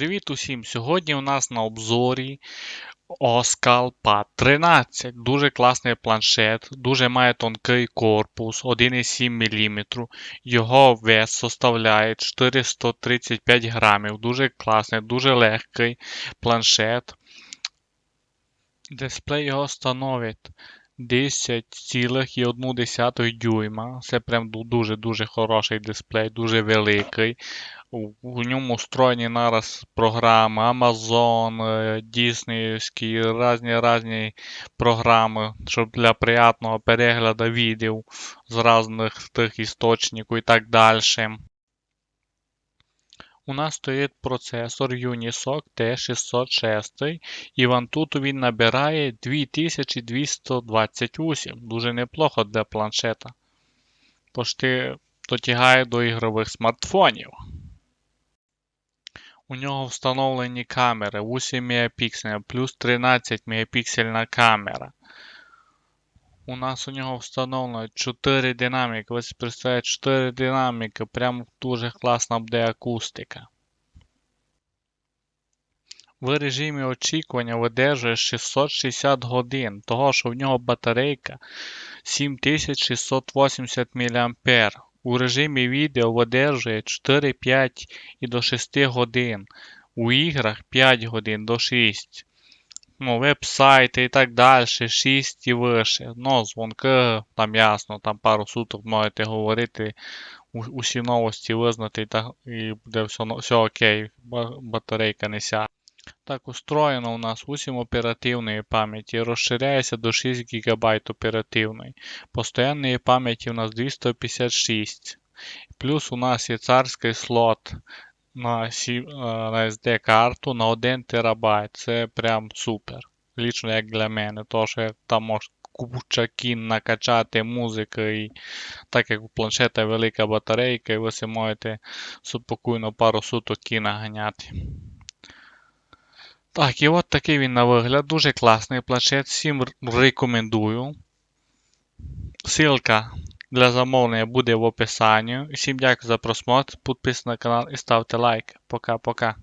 Привіт усім! Сьогодні у нас на обзорі Oskal Pad 13. Дуже класний планшет, дуже має тонкий корпус 1,7 мм. Його вес составляє 435 грамів. Дуже класний, дуже легкий планшет. Дисплей його становить 10,1 дюйма. Це прям дуже-дуже хороший дисплей, дуже великий. У, ньому встроєні нараз програми Amazon, Disneyські, різні різні програми, щоб для приятного перегляду відео з різних тих істочників і так далі. У нас стоїть процесор Unisoc T606, і в Antutu він набирає 2228. Дуже неплохо для планшета. Пошти дотягає до ігрових смартфонів. У нього встановлені камери 8 мегапікселів плюс 13 мегапіксельна камера. У нас у нього встановлено 4 динаміки. Ось представляєте, 4 динаміки. Прям дуже класна буде акустика. В режимі очікування видержує 660 годин, того що в нього батарейка 7680 мА. У режимі відео видержує 4, 5 і до 6 годин. У іграх 5 годин до 6. Ну, веб-сайти і так далі, 6 і вище. Ну, дзвонки, там ясно, там пару суток можете говорити, усі новості визнати і, і буде все, все окей, батарейка не сяде. Так, устроєно у нас 8 оперативної пам'яті, розширяється до 6 ГБ оперативної. Постоянної пам'яті у нас 256. Плюс у нас є царський слот на, на SD-карту на 1 ТБ. Це прям супер. Лічно як для мене, тому що там можна куча кін накачати музики, і так як у планшета велика батарейка, і ви си можете спокійно пару суток кіна ганяти. Так, і от такий він на вигляд. Дуже класний планшет. Всім рекомендую. Ссылка для замовлення буде в описанні. Всім дякую за просмотр. Підписуйтесь на канал і ставте лайк. Пока-пока.